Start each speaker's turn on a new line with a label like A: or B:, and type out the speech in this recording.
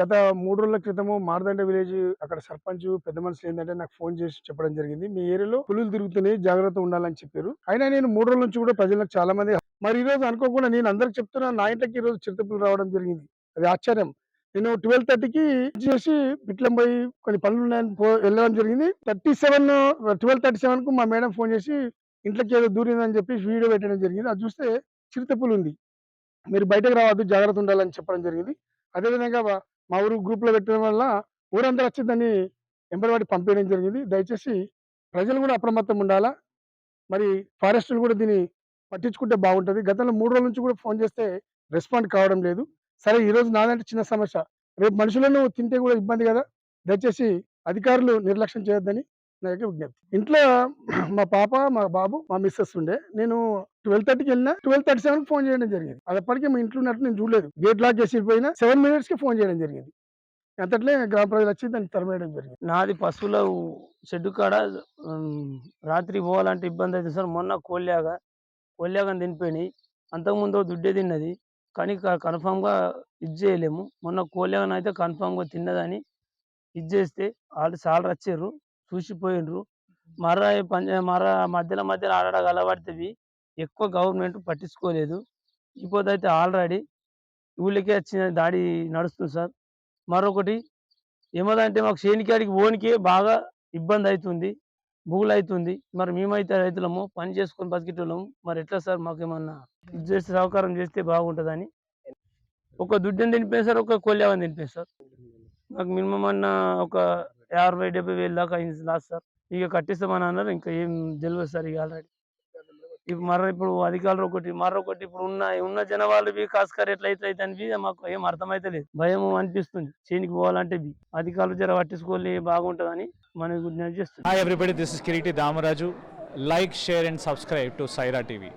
A: గత మూడు రోజుల క్రితము మార్దండ విలేజ్ అక్కడ సర్పంచ్ పెద్ద మనుషులు ఏంటంటే నాకు ఫోన్ చేసి చెప్పడం జరిగింది. మీ ఏరియాలో పులులు తిరుగుతున్నాయి జాగ్రత్త ఉండాలని చెప్పారు. అయినా నేను మూడు రోజుల నుంచి కూడా ప్రజలకు చాలా మంది మరి ఈ రోజు అనుకోకుండా నేను అందరికి చెప్తున్నా నా ఇంటికి ఈ రోజు చిరుతపులు రావడం జరిగింది. అది ఆశ్చర్యం. నేను ట్వెల్వ్ థర్టీకి చేసి పిట్లం పోయి కొన్ని పనులు ఉన్నాయని వెళ్ళడం జరిగింది. థర్టీ సెవెన్ ట్వెల్వ్ థర్టీ సెవెన్కు మా మేడం ఫోన్ చేసి ఇంట్లోకి ఏదో దూరిందని చెప్పి వీడియో పెట్టడం జరిగింది. అది చూస్తే చిరుతపులు ఉంది మీరు బయటకు రావద్దు జాగ్రత్త ఉండాలని చెప్పడం జరిగింది. అదేవిధంగా మా- మా ఊరు గ్రూప్లో పెట్టడం వల్ల ఊరంతా వచ్చి దాన్ని ఎంబడివాడి పంపించడం జరిగింది. దయచేసి ప్రజలు కూడా అప్రమత్తం ఉండాలా? మరి ఫారెస్టులు కూడా దీన్ని పట్టించుకుంటే బాగుంటుంది. గతంలో మూడు రోజుల నుంచి కూడా ఫోన్ చేస్తే రెస్పాండ్ కావడం లేదు. సరే ఈరోజు నాదంటే చిన్న సమస్య. రేపు మనుషులను తింటే కూడా ఇబ్బంది కదా? దయచేసి అధికారులు నిర్లక్ష్యం చేయొద్దని నా యొక్క విజ్ఞప్తి. ఇంట్లో మా పాప మా బాబు మా మిస్సెస్ ఉండే. నేను ట్వెల్వ్ థర్టీకి వెళ్ళినా ట్వెల్వ్ థర్టీ సెవెన్ ఫోన్ చేయడం జరిగింది. అప్పటికే మా ఇంట్లో ఉన్నట్టు నేను చూడలేదు. గేట్ లాక్ చేసి పోయినా సెవెన్ మినిట్స్కి ఫోన్ చేయడం జరిగింది. అంతట్లే గ్రామ ప్రజలు వచ్చి దాన్ని తరమేయడం జరిగింది.
B: నాది పశువుల షెడ్డు కాడ రాత్రి పోవాలంటే ఇబ్బంది అవుతుంది సార్. మొన్న కోల్యాగా కోల్యాగని తినిపోయినాయి. అంతకుముందు దుడ్డే తిన్నది. కానీ కన్ఫామ్గా ఇది చేయలేము. మొన్న కోల్యాగన్ అయితే కన్ఫామ్గా తిన్నదని ఇది చేస్తే వాళ్ళు చాలా వచ్చారు చూసిపోయినరు మర పంజ మర మధ్యలో మధ్యలో ఆడడ గలబడితేవి ఎక్కువ గవర్నమెంట్ పట్టించుకోలేదు. ఇప్పుడు అయితే ఆల్రెడీ ఊళ్ళకే వచ్చిన దాడి నడుస్తుంది సార్. మరొకటి ఏమదంటే మాకు చేనికాడికి ఓనికే బాగా ఇబ్బంది అవుతుంది బుగులు అవుతుంది మరి మేమైతే రైతులము పని చేసుకొని బతికేటోళ్ళము. మరి ఎట్లా సార్ మాకు ఏమన్నా ఇది చేస్తే సహకారం చేస్తే బాగుంటుందని? ఒక దుడ్డని తినిపోయింది సార్ ఒక కొల్యావని తినిపోయింది సార్. నాకు మినిమం అన్న ఒక యాభై డెబ్బై వేలు దాకా అయింది లాస్ట్ సార్. ఇక కట్టిస్తామని అన్నారు ఇంకా ఏం తెలియదు సార్ ఇక ఆల్రెడీ. ఇప్పుడు మర ఇప్పుడు అధికారులు ఒకటి మరొకటి ఇప్పుడు ఉన్న ఉన్న జనవాళ్ళు బి కాస్కర్ ఎట్లా అయితే అని మాకు ఏం అర్థమైతే లేదు భయం అనిపిస్తుంది. చేనికి పోవాలంటే బి. అధికారులు జర పట్టించుకోలే బాగుంటుందని మనకు విజ్ఞప్తి
C: everybody this is Kiriti Damaraju like share and subscribe to Saira TV